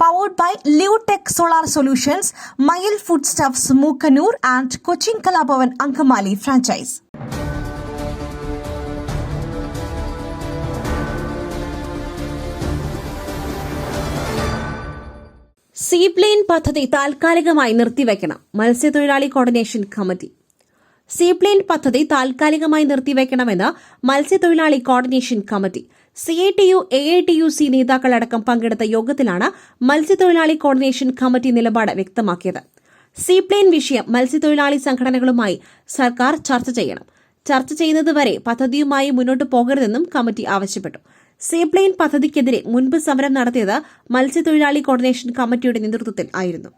Powered by Leotech solar solutions Mayil food stuffs Mookkannoor and Cochin Kalabhavan Angamaly franchise seaplane പദ്ധതി താൽക്കാലികമായി നിർത്തിവെക്കണം. മത്സ്യത്തൊഴിലാളി coordination committee seaplane പദ്ധതി താൽക്കാലികമായി നിർത്തിവെക്കണമെന്ന് മത്സ്യത്തൊഴിലാളി coordination committee C I T U A I T U C നേതാക്കളടക്കം പങ്കെടുത്ത യോഗത്തിലാണ് മത്സ്യത്തൊഴിലാളി കോർഡിനേഷൻ കമ്മിറ്റി നിലപാട് വ്യക്തമാക്കിയത്. സീപ്ലെയിൻ വിഷയം മത്സ്യത്തൊഴിലാളി സംഘടനകളുമായി സർക്കാർ ചർച്ച ചെയ്യണം. ചർച്ച ചെയ്യുന്നതുവരെ പദ്ധതിയുമായി മുന്നോട്ട് പോകരുതെന്നും കമ്മിറ്റി ആവശ്യപ്പെട്ടു. സീപ്ലെയിൻ പദ്ധതിക്കെതിരെ മുൻപ് സമരം നടത്തിയത് മത്സ്യത്തൊഴിലാളി കോർഡിനേഷൻ കമ്മിറ്റിയുടെ നേതൃത്വത്തിൽ ആയിരുന്നു.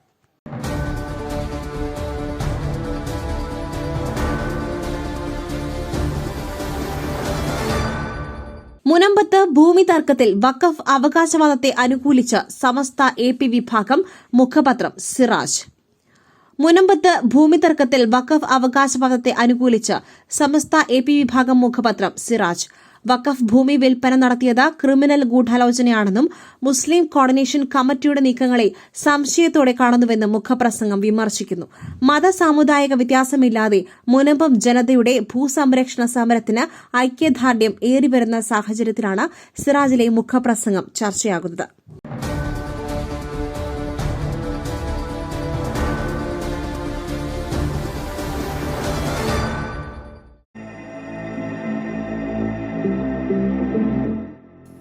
മുനമ്പത്ത് ഭൂമി തർക്കത്തിൽ വഖഫ് അവകാശവാദത്തെ അനുകൂലിച്ച് സമസ്ത എ പി വിഭാഗം മുഖപത്രം സിറാജ്. മുനമ്പത്ത് ഭൂമി തർക്കത്തിൽ വഖഫ് അവകാശവാദത്തെ അനുകൂലിച്ച് സമസ്ത എ പി വിഭാഗം മുഖപത്രം സിറാജ്. വഖഫ് ഭൂമി വിൽപ്പന നടത്തിയത് ക്രിമിനൽ ഗൂഢാലോചനയാണെന്നും മുസ്ലിം കോർഡിനേഷൻ കമ്മിറ്റിയുടെ നീക്കങ്ങളെ സംശയത്തോടെ കാണുന്നുവെന്നും മുഖപ്രസംഗം വിമർശിക്കുന്നു. മത സാമുദായിക വ്യത്യാസമില്ലാതെ മുനമ്പം ജനതയുടെ ഭൂസംരക്ഷണ സമരത്തിന് ഐക്യദാർഢ്യം ഏറിവരുന്ന സാഹചര്യത്തിലാണ് സിറാജിലെ മുഖപ്രസംഗം ചർച്ചയാകുന്നത്.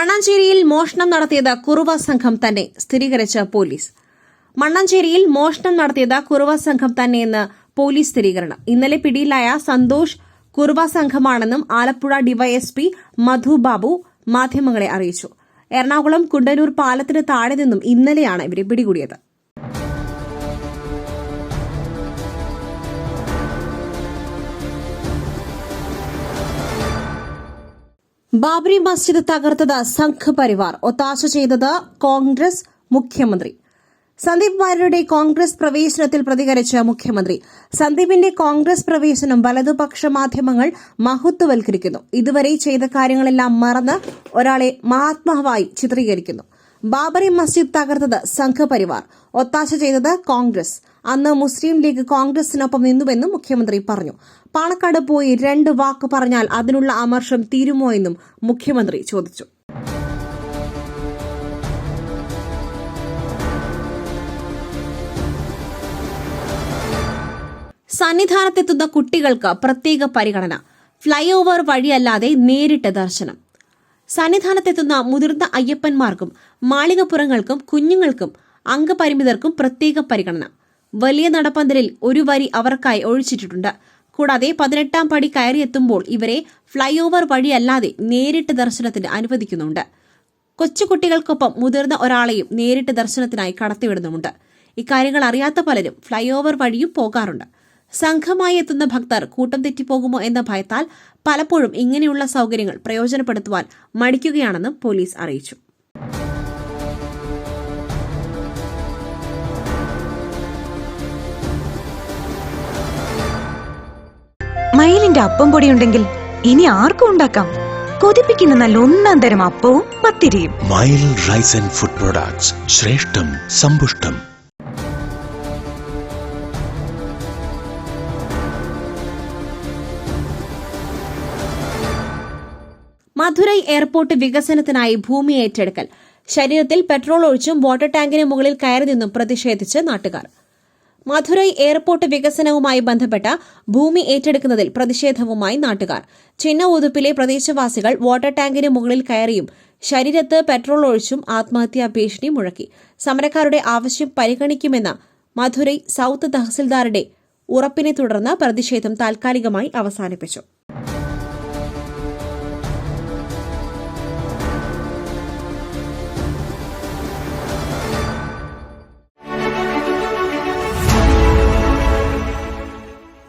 മണ്ണാഞ്ചേരിയിൽ മോഷണം നടത്തിയത് കുറുവ സംഘം തന്നെ സ്ഥിരീകരിച്ച പോലീസ്. മണ്ണാഞ്ചേരിയിൽ മോഷണം നടത്തിയത് കുറുവ സംഘം തന്നെയെന്ന് പോലീസ് സ്ഥിരീകരണം. ഇന്നലെ പിടിയിലായ സന്തോഷ് കുറുവ സംഘമാണെന്നും ആലപ്പുഴ ഡിവൈഎസ്പി മധു ബാബു മാധ്യമങ്ങളെ അറിയിച്ചു. എറണാകുളം കുണ്ടനൂർ പാലത്തിന് താഴെ നിന്നും ഇന്നലെയാണ് ഇവരെ പിടികൂടിയത്. ബാബരി മസ്ജിദ് തകർത്തത് സംഘ് പരിവാർ. ഒത്താശ ചെയ്തത് കോൺഗ്രസ് മുഖ്യമന്ത്രി. സന്ദീപ് വാര്യരുടെ കോൺഗ്രസ് പ്രവേശനത്തിൽ പ്രതികരിച്ച മുഖ്യമന്ത്രി. സന്ദീപിന്റെ കോൺഗ്രസ് പ്രവേശനം വലതുപക്ഷ മാധ്യമങ്ങൾ മഹത്വവൽക്കരിക്കുന്നു. ഇതുവരെ ചെയ്ത കാര്യങ്ങളെല്ലാം മറന്ന് ഒരാളെ മഹാത്മാവായി ചിത്രീകരിക്കുന്നു. ബാബറി മസ്ജിദ് തകർത്തത് സംഘപരിവാർ. ഒത്താശ ചെയ്തത് കോൺഗ്രസ്. അന്ന് മുസ്ലിം ലീഗ് കോൺഗ്രസിനൊപ്പം നിന്നുവെന്നും മുഖ്യമന്ത്രി പറഞ്ഞു. പാണക്കാട് പോയി രണ്ട് വാക്ക് പറഞ്ഞാൽ അതിനുള്ള അമർഷം തീരുമോ എന്നും മുഖ്യമന്ത്രി ചോദിച്ചു. സന്നിധാനത്തെത്തുന്ന കുട്ടികൾക്ക് പ്രത്യേക പരിഗണന. ഫ്ലൈ ഓവർ വഴിയല്ലാതെ നേരിട്ട് ദർശനം. സന്നിധാനത്തെത്തുന്ന മുതിർന്ന അയ്യപ്പന്മാർക്കും മാളികപ്പുറങ്ങൾക്കും കുഞ്ഞുങ്ങൾക്കും അംഗപരിമിതർക്കും പ്രത്യേക പരിഗണന. വലിയ നടപ്പന്തലിൽ ഒരു വരി അവർക്കായി ഒഴിച്ചിട്ടിട്ടുണ്ട്. കൂടാതെ പതിനെട്ടാം പടി കയറിയെത്തുമ്പോൾ ഇവരെ ഫ്ലൈ ഓവർ വഴിയല്ലാതെ നേരിട്ട് ദർശനത്തിന് അനുവദിക്കുന്നുണ്ട് കൊച്ചുകുട്ടികൾക്കൊപ്പം മുതിർന്ന ഒരാളെയും നേരിട്ട് ദർശനത്തിനായി കടത്തിവിടുന്നുമുണ്ട്. ഇക്കാര്യങ്ങൾ അറിയാത്ത പലരും ഫ്ലൈ ഓവർ വഴിയും പോകാറുണ്ട്. സംഘമായി എത്തുന്ന ഭക്തർ കൂട്ടം തെറ്റിപ്പോകുമോ എന്ന ഭയത്താൽ പലപ്പോഴും ഇങ്ങനെയുള്ള സൗകര്യങ്ങൾ പ്രയോജനപ്പെടുത്തുവാൻ മടിക്കുകയാണെന്നും പോലീസ് അറിയിച്ചു. മയിലിന്റെ അപ്പം പൊടി ഉണ്ടെങ്കിൽ ഇനി ആർക്കും ഉണ്ടാക്കാം. കൊതിപ്പിക്കുന്ന നല്ല ഒന്നാം തരം അപ്പവും പത്തിരിയും. Mile rice and food products ശ്രേഷ്ഠം സമ്പുഷ്ടം. മധുരൈ എയർപോർട്ട് വികസനത്തിനായി ഭൂമി ഏറ്റെടുക്കൽ. ശരീരത്തിൽ പെട്രോൾ ഒഴിച്ചും വാട്ടർ ടാങ്കിന് മുകളിൽ കയറി നിന്നും പ്രതിഷേധിച്ച് നാട്ടുകാർ. മധുരൈ എയർപോർട്ട് വികസനവുമായി ബന്ധപ്പെട്ട ഭൂമി ഏറ്റെടുക്കുന്നതിൽ പ്രതിഷേധവുമായി നാട്ടുകാർ. ചിന്ന ഉതുപ്പിലെ പ്രദേശവാസികൾ വാട്ടർ ടാങ്കിന് മുകളിൽ കയറിയും ശരീരത്ത് പെട്രോൾ ഒഴിച്ചും ആത്മഹത്യാ ഭീഷണി മുഴക്കി. സമരക്കാരുടെ ആവശ്യം പരിഗണിക്കുമെന്ന മധുരൈ സൌത്ത് തഹസിൽദാറുടെ ഉറപ്പിനെ തുടർന്ന് പ്രതിഷേധം താൽക്കാലികമായി അവസാനിപ്പിച്ചു.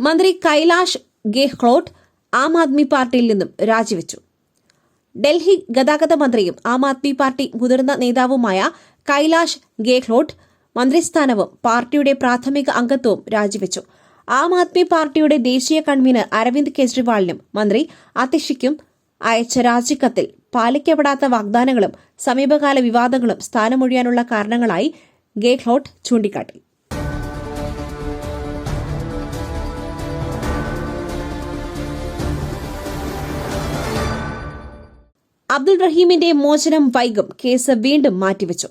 മന്ത്രി കൈലാഷ് ഗെഹ്ലോട്ട് ആം ആദ്മി പാർട്ടിയിൽ നിന്നും രാജിവെച്ചു. ഡൽഹി ഗതാഗത മന്ത്രിയും ആം ആദ്മി പാർട്ടി മുതിർന്ന നേതാവുമായ കൈലാഷ് ഗെഹ്ലോട്ട് മന്ത്രിസ്ഥാനവും പാർട്ടിയുടെ പ്രാഥമിക അംഗത്വവും രാജിവെച്ചു. ആം ആദ്മി പാർട്ടിയുടെ ദേശീയ കൺവീനർ അരവിന്ദ് കെജ്രിവാളിനും മന്ത്രി അതിഷിക്കും അയച്ച രാജിക്കത്തിൽ പാലിക്കപ്പെടാത്ത വാഗ്ദാനങ്ങളും സമീപകാല വിവാദങ്ങളും സ്ഥാനമൊഴിയാനുള്ള കാരണങ്ങളായി ഗെഹ്ലോട്ട് ചൂണ്ടിക്കാട്ടി. അബ്ദുൾ റഹീമിന്റെ മോചനം വൈകും. കേസ് വീണ്ടും മാറ്റിവെച്ചു.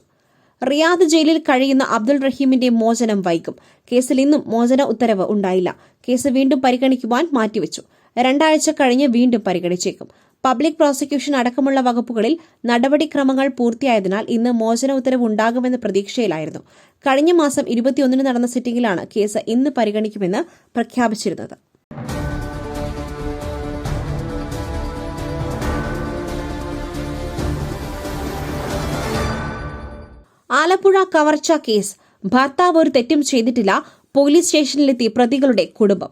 റിയാദ് ജയിലിൽ കഴിയുന്ന അബ്ദുൾ റഹീമിന്റെ മോചനം വൈകും. കേസിൽ ഇന്നും മോചന ഉത്തരവ് ഉണ്ടായില്ല. കേസ് വീണ്ടും പരിഗണിക്കുവാൻ മാറ്റിവെച്ചു. രണ്ടാഴ്ച കഴിഞ്ഞ് വീണ്ടും പരിഗണിച്ചേക്കും. പബ്ലിക് പ്രോസിക്യൂഷൻ അടക്കമുള്ള വകുപ്പുകളിൽ നടപടിക്രമങ്ങൾ പൂർത്തിയായതിനാൽ ഇന്ന് മോചന ഉത്തരവ് ഉണ്ടാകുമെന്ന പ്രതീക്ഷയിലായിരുന്നു. കഴിഞ്ഞ മാസം ഇരുപത്തിയൊന്നിന് നടന്ന സിറ്റിംഗിലാണ് കേസ് ഇന്ന് പരിഗണിക്കുമെന്ന് പ്രഖ്യാപിച്ചിരുന്നത്. ആലപ്പുഴ കവർച്ച കേസ്. ഭർത്താവ് ഒരു തെറ്റും ചെയ്തിട്ടില്ല. പോലീസ് സ്റ്റേഷനിലെത്തി പ്രതികളുടെ കുടുംബം.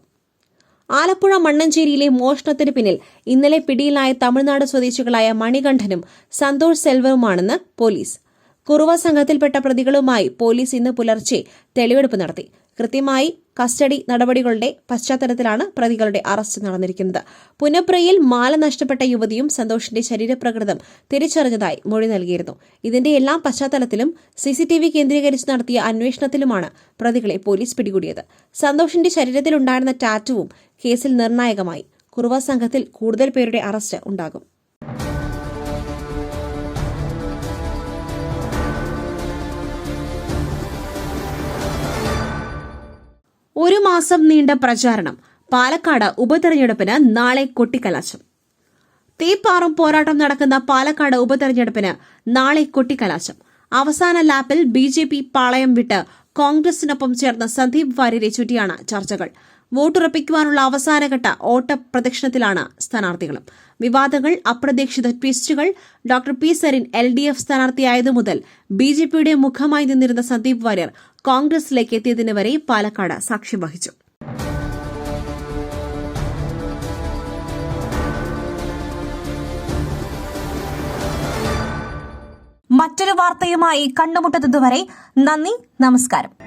ആലപ്പുഴ മണ്ണഞ്ചേരിയിലെ മോഷണത്തിന് പിന്നിൽ ഇന്നലെ പിടിയിലായ തമിഴ്നാട് സ്വദേശികളായ മണികണ്ഠനും സന്തോഷ് സെൽവറുമാണെന്ന് പോലീസ്. കുറുവ സംഘത്തിൽപ്പെട്ട പ്രതികളുമായി പോലീസ് ഇന്ന് പുലർച്ചെ തെളിവെടുപ്പ് നടത്തി. കൃത്യമായി കസ്റ്റഡി നടപടികളുടെ പശ്ചാത്തലത്തിലാണ് പ്രതികളുടെ അറസ്റ്റ് നടന്നിരിക്കുന്നത്. പുനപ്രയിൽ മാല നഷ്ടപ്പെട്ട യുവതിയും സന്തോഷിന്റെ ശരീരപ്രകൃതം തിരിച്ചറിഞ്ഞതായി മൊഴി നൽകിയിരുന്നു. ഇതിന്റെ എല്ലാം പശ്ചാത്തലത്തിലും സിസിടിവി കേന്ദ്രീകരിച്ച് നടത്തിയ അന്വേഷണത്തിലുമാണ് പ്രതികളെ പോലീസ് പിടികൂടിയത്. സന്തോഷിന്റെ ശരീരത്തിലുണ്ടായിരുന്ന ടാറ്റുവും കേസിൽ നിർണായകമായി. കുറുവ സംഘത്തിൽ കൂടുതൽ പേരുടെ അറസ്റ്റ് ഉണ്ടാകും. ഒരു മാസം നീണ്ട പ്രചാരണം. പാലക്കാട് ഉപതെരഞ്ഞെടുപ്പിന് നാളെ കൊട്ടിക്കലാശം. തീപ്പാറും പോരാട്ടം നടക്കുന്ന പാലക്കാട് ഉപതെരഞ്ഞെടുപ്പിന് നാളെ കൊട്ടിക്കലാശം. അവസാന ലാപ്പിൽ ബി ജെ പി പാളയം വിട്ട് കോൺഗ്രസിനൊപ്പം ചേർന്ന സന്ദീപ് വാര്യരെ ചുറ്റിയാണ് ചർച്ചകൾ. വോട്ടുറപ്പിക്കുവാനുള്ള അവസാനഘട്ട ഓട്ട പ്രദക്ഷിണത്തിലാണ് സ്ഥാനാർത്ഥികളും. വിവാദങ്ങൾ അപ്രതീക്ഷിത ട്വിസ്റ്റുകൾ doctor P Sarin L D F സ്ഥാനാർത്ഥിയായതു മുതൽ ബി ജെ പിയുടെ മുഖമായി നിന്നിരുന്ന സന്ദീപ് വാര്യർ കോൺഗ്രസിലേക്ക് എത്തിയതിന് വരെ പാലക്കാട് സാക്ഷ്യം വഹിച്ചു. മറ്റൊരു വാർത്തയുമായി കണ്ടുമുട്ടുന്നതുവരെ നന്ദി നമസ്കാരം.